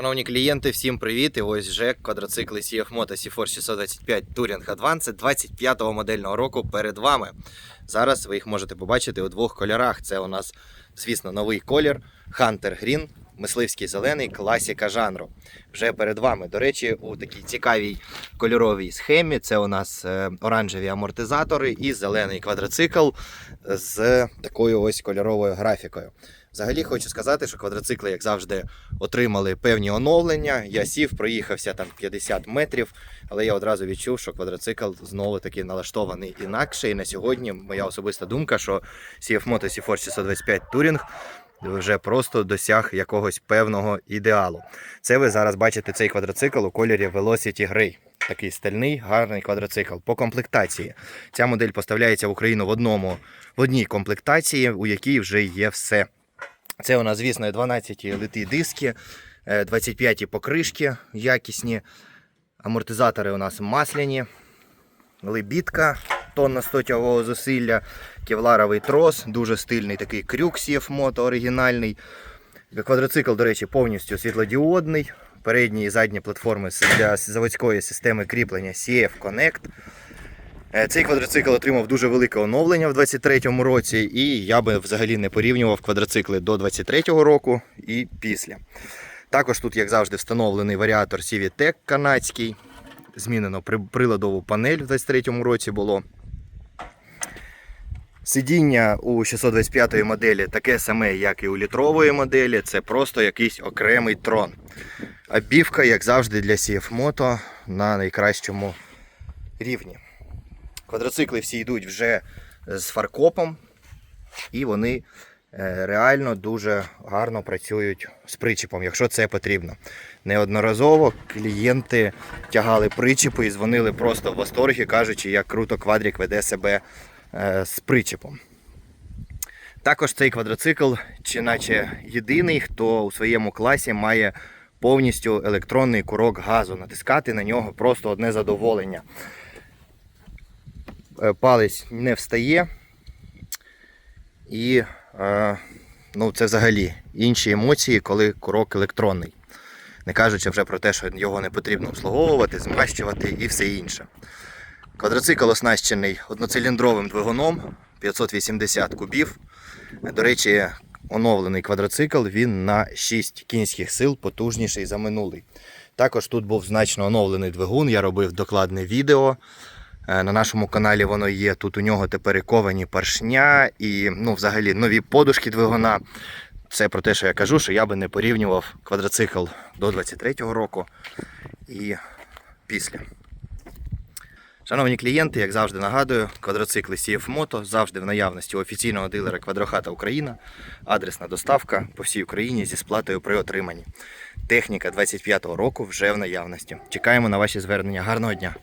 Шановні клієнти, всім привіт! І ось ЖЕК, квадроцикли CF Moto C4 625 Touring Advanced 25-го модельного року перед вами. Зараз ви їх можете побачити у двох кольорах. Це у нас, звісно, новий колір Hunter Green, мисливський зелений, класіка жанру. Вже перед вами. До речі, у такій цікавій кольоровій схемі це у нас е, оранжеві амортизатори і зелений квадроцикл з такою ось кольоровою графікою. Взагалі хочу сказати, що квадроцикли, як завжди, отримали певні оновлення. Я сів, проїхався там 50 метрів, але я одразу відчув, що квадроцикл знову таки налаштований інакше. І на сьогодні моя особиста думка, що CF Moto C4 625 Touring вже просто досяг якогось певного ідеалу. Це ви зараз бачите цей квадроцикл у кольорі Velocity Grey. Такий стальний, гарний квадроцикл. По комплектації. Ця модель поставляється в Україну в одному в одній комплектації, у якій вже є все. Це у нас, звісно, 12 литі диски, е, 25 покришки якісні. Амортизатори у нас масляні, лебідка, тонна 100 тягового зусилля, кевларовий трос, дуже стильний такий крюк CF Moto оригінальний. Квадроцикл, до речі, повністю світлодіодний. Передні і задні платформи для заводської системи кріплення CF Connect. Е, Цей квадроцикл отримав дуже велике оновлення в 23-му році, і я би взагалі не порівнював квадроцикли до 23-го року і після. Також тут, як завжди, встановлений варіатор CVTEC канадський. Змінено приладову панель в 23-му році було. Сидіння у 625 моделі таке саме, як і у літрової моделі. Це просто якийсь окремий трон. Обівка, як завжди, для CF на найкращому рівні. Квадроцикли всі йдуть вже з фаркопом, і вони е, реально дуже гарно працюють з причіпом, якщо це потрібно. Неодноразово клієнти тягали причіпи і дзвонили просто в восторгі, кажучи, як круто квадрік веде себе з причіпом. Також цей квадроцикл, чи наче єдиний, хто у своєму класі має повністю електронний курок газу. Натискати на нього просто одне задоволення е, палець не встає. І е, ну, це взагалі інші емоції, коли курок електронний. Не кажучи вже про те, що його не потрібно обслуговувати, змащувати і все інше. Квадроцикл оснащений одноциліндровим двигуном 580 кубів. До речі, оновлений квадроцикл він на 6 кінських сил потужніший за минулий. Також тут був значно оновлений двигун, я робив докладне відео. Е, На нашому каналі воно є. Тут у нього тепер ковані поршня і ну, взагалі нові подушки двигуна. Це про те, що я кажу, що я би не порівнював квадроцикл до 23-го року і після. Шановні клієнти, як завжди нагадую, квадроцикли CF Moto завжди в наявності у офіційного дилера Квадрохата Україна. Адресна доставка по всій Україні зі сплатою при отриманні. Техніка 25-го року вже в наявності. Чекаємо на ваші звернення. Гарного дня!